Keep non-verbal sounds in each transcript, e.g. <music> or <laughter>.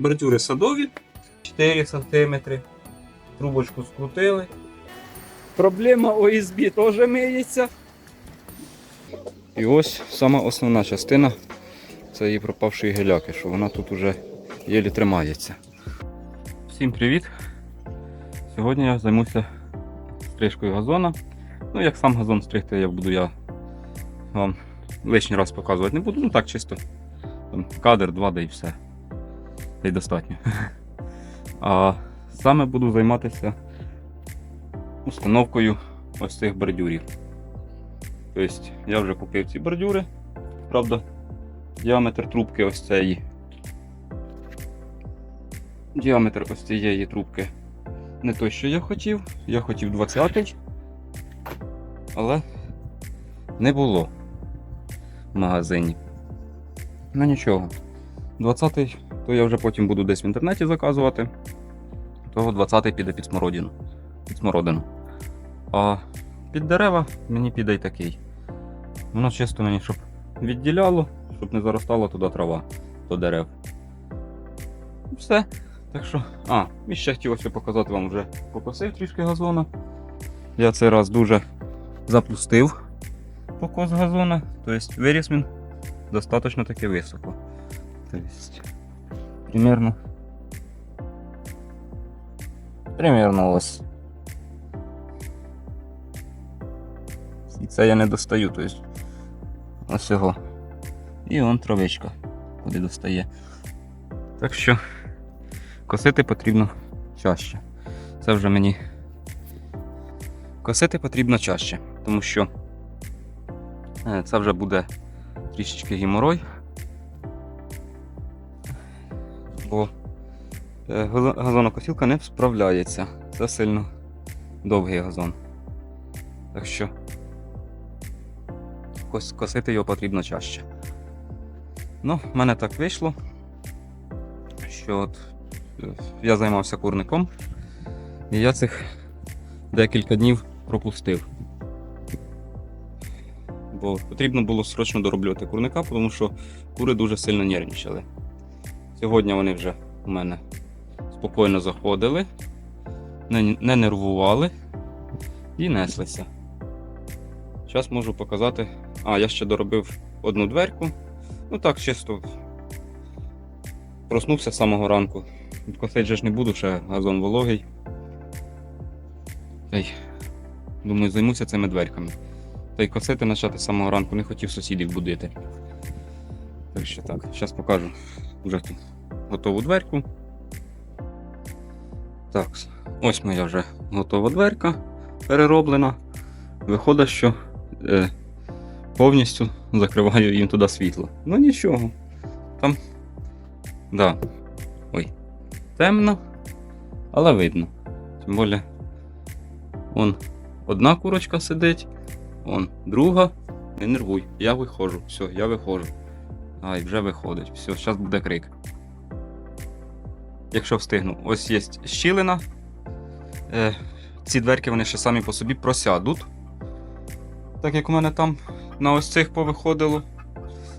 бордюри садові 4 см. Трубочку скрутили. Проблема ОСБ теж миється. І ось сама основна частина це її пропавшої геляки, що вона тут уже єлі тримається. Всім привіт! Сьогодні я займуся стрижкою газона. Ну, як сам газон стригти я буду, я вам лишній раз показувати не буду, ну так чисто. Там, кадр, два, да і все. Та достатньо. А саме буду займатися установкою ось цих бордюрів. Тобто я вже купив ці бордюри. Правда, діаметр трубки ось цієї. Діаметр ось цієї трубки не той, що я хотів. Я хотів 20 але не було в магазині. Ну нічого. 20 то я вже потім буду десь в інтернеті заказувати. Того 20-й піде під смородину. Під смородину. А під дерева мені піде й такий. Воно чисто мені, щоб відділяло, щоб не заростала туди трава до дерев. Все. Так що. А, і ще хотів ось показати вам вже покосив трішки газона. Я цей раз дуже запустив покос газона. Тобто виріс він достатньо таки високо. Тобто, примерно. Примерно ось. І це я не достаю, тобто ось його. І он травичка, куди достає. Так що косити потрібно чаще. Це вже мені. Косити потрібно чаще, тому що е, це вже буде трішечки геморой. Бо е, газонокосілка не справляється. Це сильно довгий газон. Так що косити його потрібно чаще. Ну, в мене так вийшло, що от е, я займався курником, і я цих декілька днів пропустив. Бо потрібно було срочно дороблювати курника, тому що кури дуже сильно нервничали. Сьогодні вони вже у мене спокійно заходили, не, не нервували і неслися. Зараз можу показати. А, я ще доробив одну дверку. Ну так, чисто проснувся з самого ранку. Косить же ж не буду, ще газон вологий. Та думаю, займуся цими дверками. Та й косити почати з самого ранку, не хотів сусідів будити. Так так, зараз покажу вже тут готову дверку. Так, ось моя вже готова дверка перероблена. Виходить, що е, повністю закриваю їм туди світло. Ну нічого. Там. Да. Ой. Темно, але видно. Тим більше, он одна курочка сидить, он друга. Не нервуй, я виходжу. Все, я виходжу. Ай, вже виходить. Все, зараз буде крик. Якщо встигну, ось є щілина. Е, ці дверки вони ще самі по собі просядуть. Так як у мене там на ось цих повиходило.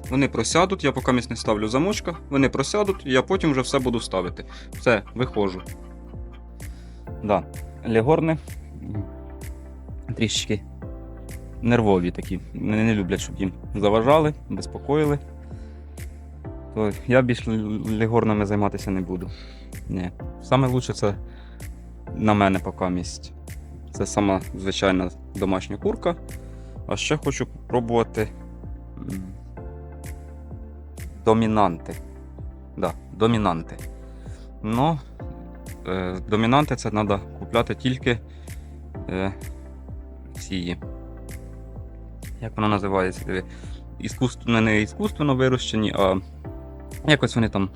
Вони просядуть, я поки не ставлю замочка, вони просядуть, і я потім вже все буду ставити. Все, виходжу. Да, легорни трішечки нервові такі. Вони не люблять, щоб їм заважали, безпокоїли. То я більш л- легорнами займатися не буду. Ні. Саме лучше це на мене поки місць. Це сама звичайна домашня курка. А ще хочу спробувати домінанти. Да, домінанти. Ну, е, домінанти це треба купляти тільки е, ці. Як воно називається? Іскусственно, не іскусственно вирощені, а якось вони там.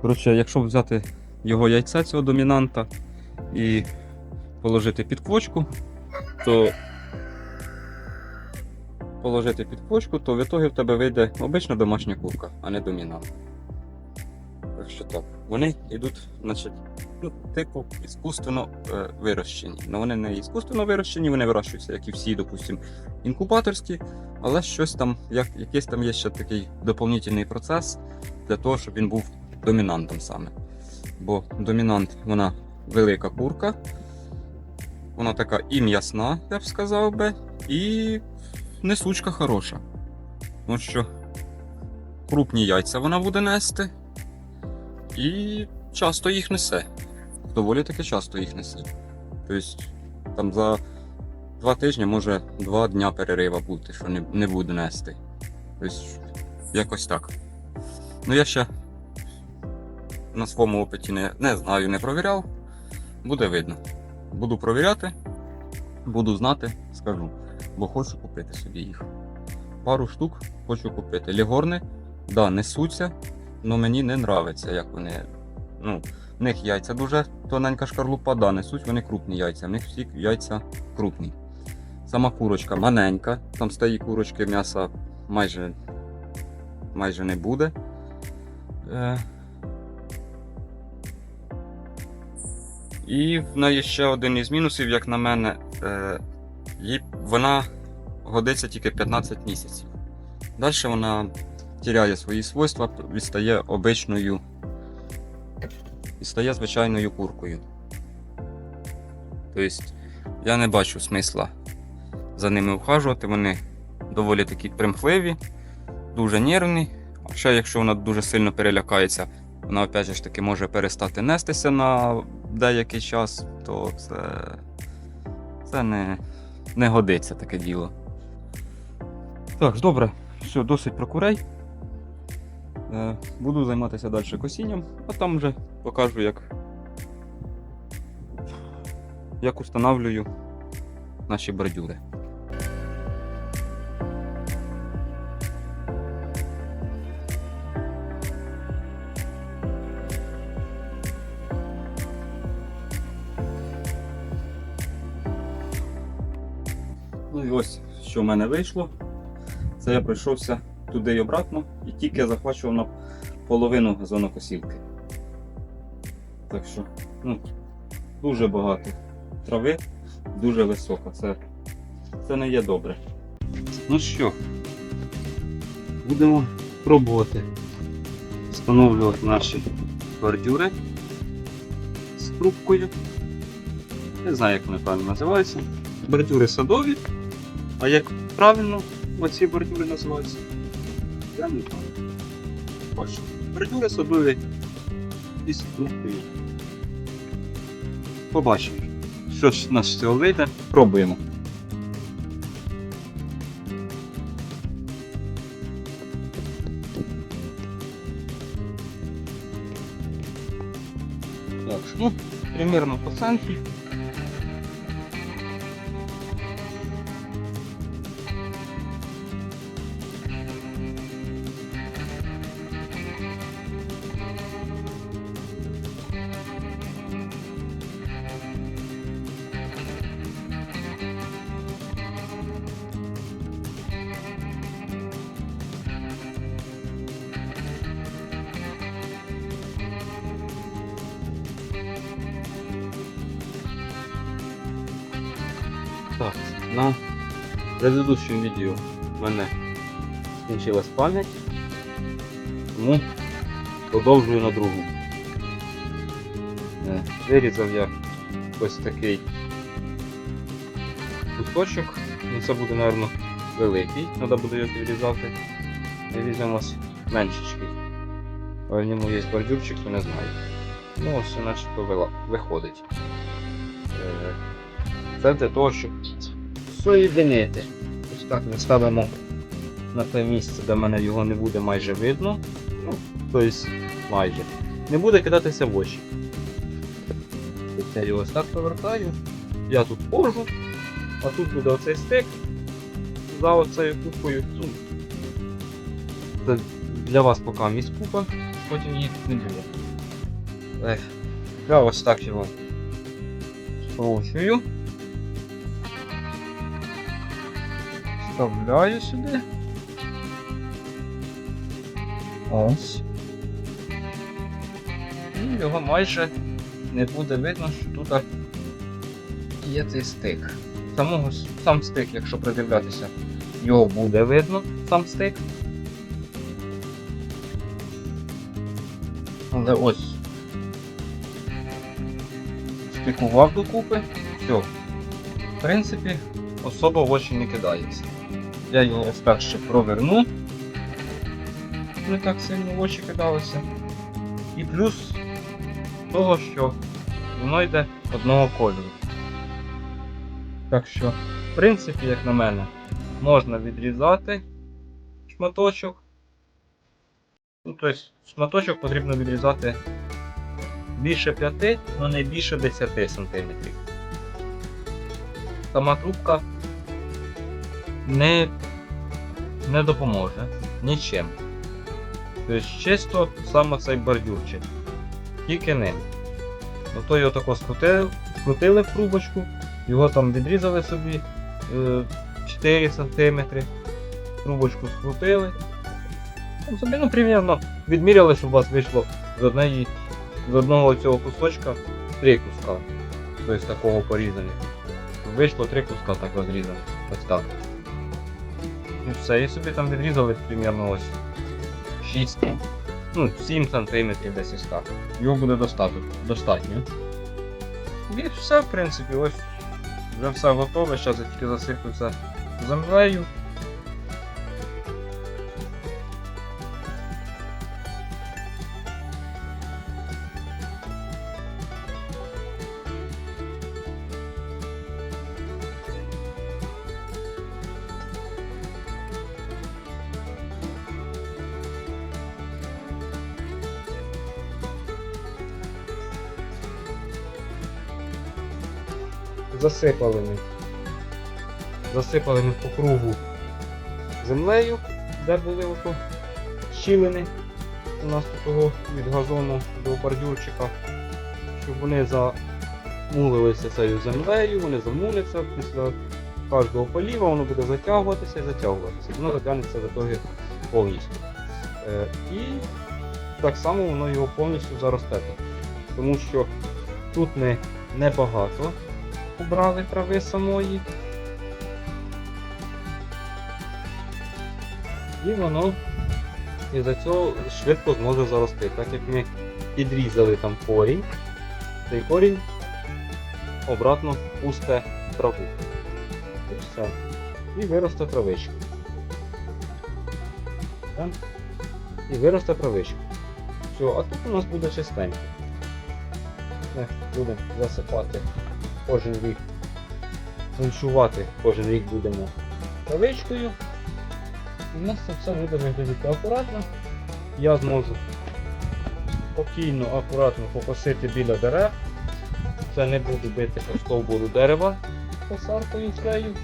Коротше, якщо взяти його яйця цього домінанта і положити під квочку, то положити під квочку, то в ітогі в тебе вийде обична домашня курка, а не домінант. Так що так. Вони йдуть, значить, ну, типу, іскусственно е, вирощені. Ну вони не іскусственно вирощені, вони вирощуються, як і всі, допустимо, інкубаторські, але щось там, як, якийсь там є ще такий доповнительний процес для того, щоб він був домінантом саме. Бо домінант вона велика курка, вона така і м'ясна, я б сказав би, і несучка хороша. Тому що крупні яйця вона буде нести, і часто їх несе. Доволі таки часто їх несе. Тобто, там за два тижні може два дня перерива бути, що не, не буде нести. Тобто, якось так. Ну я ще на своєму опиті не, не знаю, не провіряв. Буде видно. Буду провіряти, буду знати, скажу. Бо хочу купити собі їх. Пару штук хочу купити. Лігорни, да, несуться, але мені не нравиться, як вони. Ну, в них яйця дуже тоненька шкарлупа, да, несуть вони крупні яйця. В них всі яйця крупні. Сама курочка маленька, там тієї курочки м'яса майже, майже не буде. Е... І в неї ще один із мінусів, як на мене, е... вона годиться тільки 15 місяців. Далі вона тіряє свої свойства і стає обичною і стає звичайною куркою. Тобто я не бачу смисла за ними ухажувати. Вони доволі такі примхливі, дуже нервні. А ще якщо вона дуже сильно перелякається, вона опять же таки може перестати нестися на деякий час, то це, це не, не годиться таке діло. Так, добре, все, досить про курей. Е, Буду займатися далі косінням, а там вже покажу, як, як установлюю наші бордюри. Ну і ось, що в мене вийшло. Це я пройшовся туди і обратно, і тільки захвачував на половину газонокосілки. Так що, ну, дуже багато трави, дуже висока. Це, це не є добре. Ну що, будемо пробувати встановлювати наші бордюри з трубкою. Не знаю, як вони правильно називаються. Бордюри садові. А як правильно оці бордюри називаються? Я не знаю. Бордюри садові трубкою. Побачимо. Що ж нас з цього вийде, пробуємо. Так, ну, примерно по центру. На предыдущем видео в мене скінчилась пам'ять, тому продовжую на другому. Е, Вирізав я ось такий кусочок, ну це буде, мабуть, великий, треба буде його підрізати. Візьмемо меншечкий. В ньому є бордюрчик, то не знаю. Ну ось начебто виходить. Е, Це для того, щоб соєдинити. Ось так ми ставимо на те місце, де в мене його не буде майже видно. Ну, тобто майже. Не буде кидатися в очі. Я його ось так повертаю. Я тут ходжу, а тут буде оцей стик за оцею купою. Ну, Це для вас поки місь купа, потім її тут не буде. Ех, Я ось так його скручую. Вставляю сюди. Ось. І його майже не буде видно, що тут є цей стик. Самого, сам стик, якщо придивлятися, його буде видно, сам стик. Але ось. Спікував докупи. Все. В принципі, особо в очі не кидається. Я його спершу проверну. Не так сильно в очі кидалося. І плюс того, що воно йде одного кольору. Так що, в принципі, як на мене, можна відрізати шматочок. Ну, тобто, шматочок потрібно відрізати більше 5, але не більше 10 см. Сама трубка не, не допоможе нічим. Тобто чисто саме цей бордюрчик. Тільки ним. Ну то його тако скрутили, скрутили в трубочку, його там відрізали собі е, 4 см, трубочку скрутили. Ну, собі, ну, примерно відміряли, щоб у вас вийшло з, однієї, з одного цього кусочка три куска. Тобто такого порізаних. Вийшло три куска так розрізаних. Ось так. І все, і собі там відрізали примерно ось 6, ну 7 см десь із так. Його буде достатньо. достатньо. І все, в принципі, ось вже все готове. Зараз я тільки засипаю це землею. Засипали ми. Ми по кругу землею, де були ото щілини у нас тут від газону до бордюрчика, щоб вони замулилися цією землею, вони замуляться після кожного поліва, воно буде затягуватися і затягуватися. Воно затягнеться в итогі повністю. Е, і так само воно його повністю заросте. Тому що тут не небагато убрали трави самої. І воно із-за цього швидко зможе зарости. Так як ми підрізали там корінь, цей корінь обратно пусте траву. І все. І виросте травичка. Так? І виросте травичка. Все, а тут у нас буде чистенько. Будемо засипати кожен рік іншувати кожен рік будемо травичкою. В нас це все буде виглядати акуратно. Я зможу спокійно, акуратно покосити біля дерев. Це не буду бити по стовбуру дерева посаркою своєю.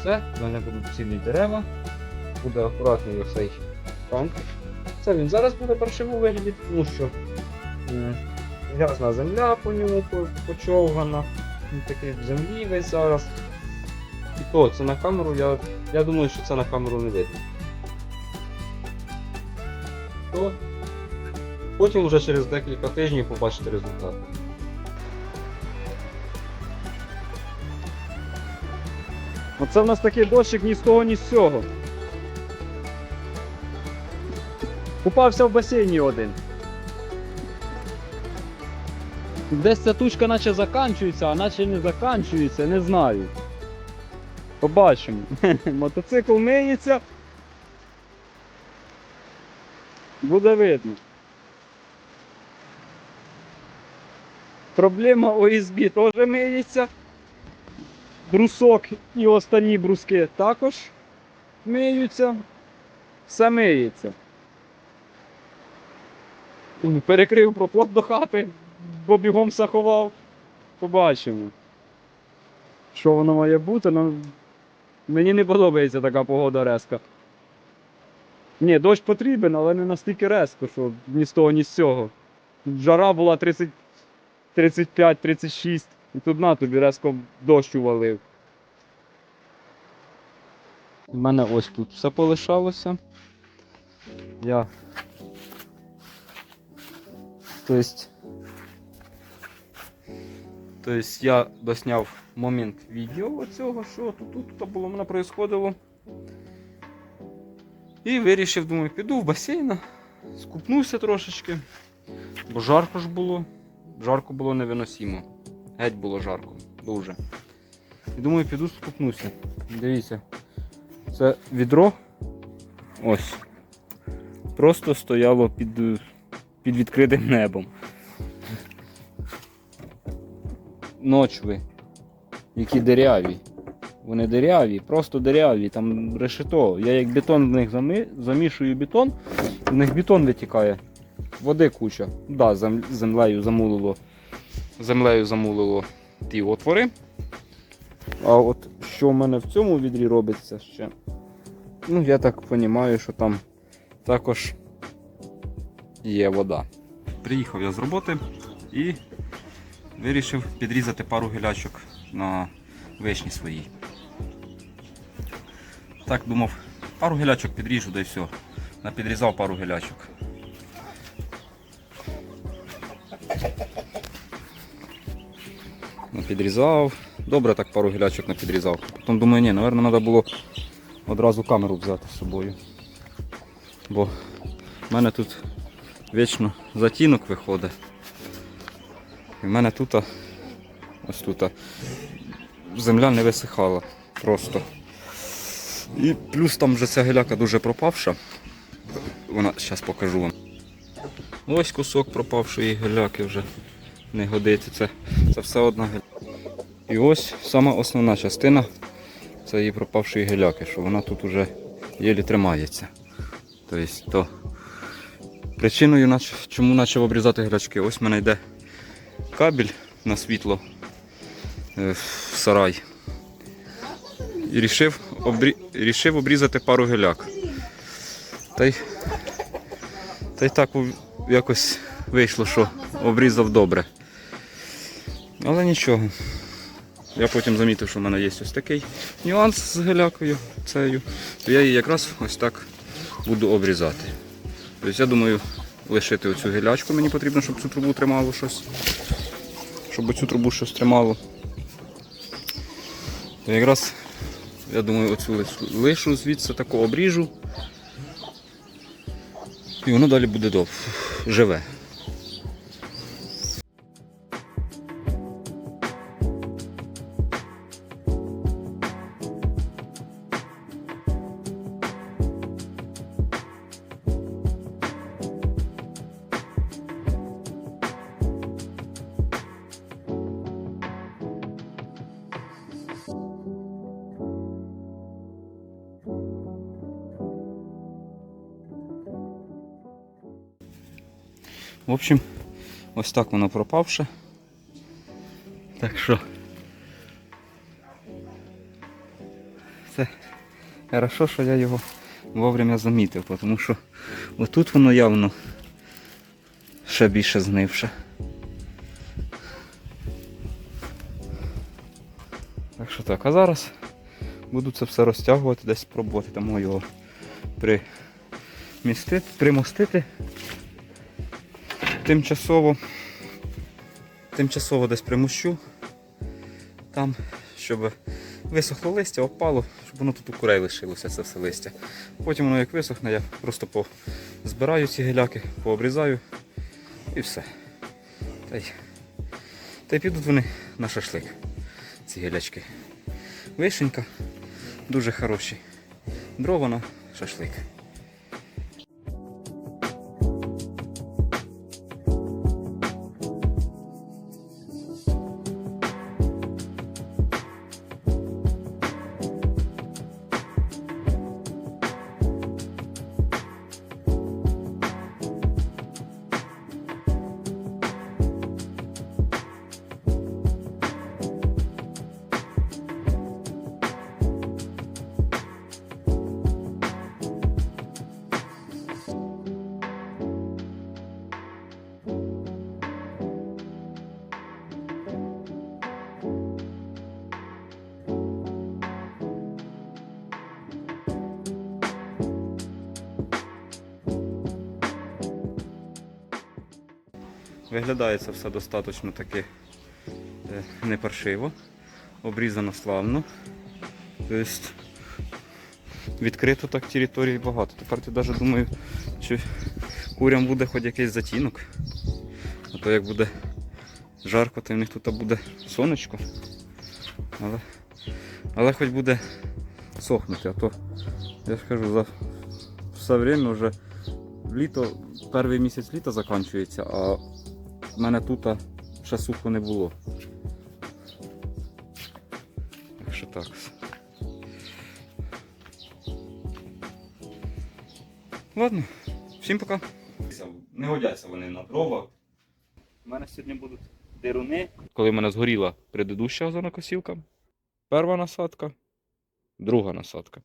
Все, в мене будуть цілі дерева. Буде акуратний оцей танк. Це він зараз буде паршиво виглядати, тому що м, грязна земля по ньому почовгана. Він такий в землі весь зараз. І то, це на камеру, я, я думаю, що це на камеру не видно. То потім вже через декілька тижнів побачите результат. Оце в нас такий дощик ні з того, ні з цього. Купався в басейні один. Десь ця тучка наче заканчується, а наче не заканчується, не знаю. Побачимо. <laughs> Мотоцикл миється. Буде видно. Проблема ОСБ теж миється. Брусок і останні бруски також миються. Все миється. Перекрив проплот до хати, бо бігом все. Побачимо. Що воно має бути, ну мені не подобається така погода резка. Ні, дощ потрібен, але не настільки резко, що ні з того, ні з цього. Жара була 30, 35-36, і тут на тобі резко дощ увалив. У мене ось тут все полишалося. Я. Тобто. Тобто я досняв момент відео оцього, що тут, тут, тут було мене происходило. І вирішив, думаю, піду в басейн, скупнувся трошечки, бо жарко ж було. Жарко було невиносимо. Геть було жарко, дуже. І думаю, піду скупнуся. Дивіться, це відро ось. Просто стояло під, під відкритим небом. Ночви, які деряві. Вони деряві, просто деряві, там решето. Я як бетон в них замі... замішую бетон, в них бетон витікає. Води куча. Да, зем... землею замулило. Землею замулило ті отвори. А от що в мене в цьому відрі робиться ще? Ну, я так розумію, що там також є вода. Приїхав я з роботи і вирішив підрізати пару гілячок на вишні своїй. Так думав, пару гілячок підріжу, да й все. Напідрізав пару гілячок. Напідрізав. Добре так пару гілячок напідрізав. Потім думаю, ні, напевно, треба було одразу камеру взяти з собою. Бо в мене тут вічно затінок виходить. І в мене тут, ось тут, земля не висихала просто. І плюс там вже ця геляка дуже пропавша. Вона зараз покажу вам. Ось кусок пропавшої геляки вже не годиться. Це, це все одна геляка. І ось сама основна частина це її пропавшої геляки, що вона тут вже єлі тримається. Тобто, то Причиною, чому почав обрізати грачки, ось мене йде кабель на світло е, в сарай. І рішив, обрі... рішив обрізати пару геляк. Та й, та й так якось вийшло, що обрізав добре. Але нічого. Я потім замітив, що в мене є ось такий нюанс з гелякою цією. То я її якраз ось так буду обрізати. Тобто я думаю лишити оцю гілячку, мені потрібно, щоб цю трубу тримало щось. Щоб оцю трубу щось тримало. То якраз, я думаю, оцю лишу, лишу звідси таку обріжу. І воно далі буде дов... живе. Общем, ось так воно пропавше. Так що. Це хорошо, що я його вовремя замітив, тому що отут воно явно ще більше знивше. Так що так, а зараз буду це все розтягувати, десь спробувати там його примістити, примостити тимчасово, тимчасово десь примущу там, щоб висохло листя, опало, щоб воно тут у курей лишилося це все листя. Потім воно як висохне, я просто збираю ці гіляки, пообрізаю і все. Та й, та й підуть вони на шашлик, ці гілячки. Вишенька дуже хороші. Дрова на шашлик. Виглядає це все достатньо таки е, не паршиво. Обрізано славно. Тобто відкрито так території багато. Тепер я навіть думаю, чи курям буде хоч якийсь затінок. А то як буде жарко, то в них тут буде сонечко. Але, але хоч буде сохнути, а то я ж кажу, за все время вже літо, перший місяць літа закінчується, а в мене тут ще сухо не було. Так що так. Ладно, всім пока. Не годяться вони на дрова. У мене сьогодні будуть дируни. Коли в мене згоріла предыдуща озонокосілка, перша насадка, друга насадка.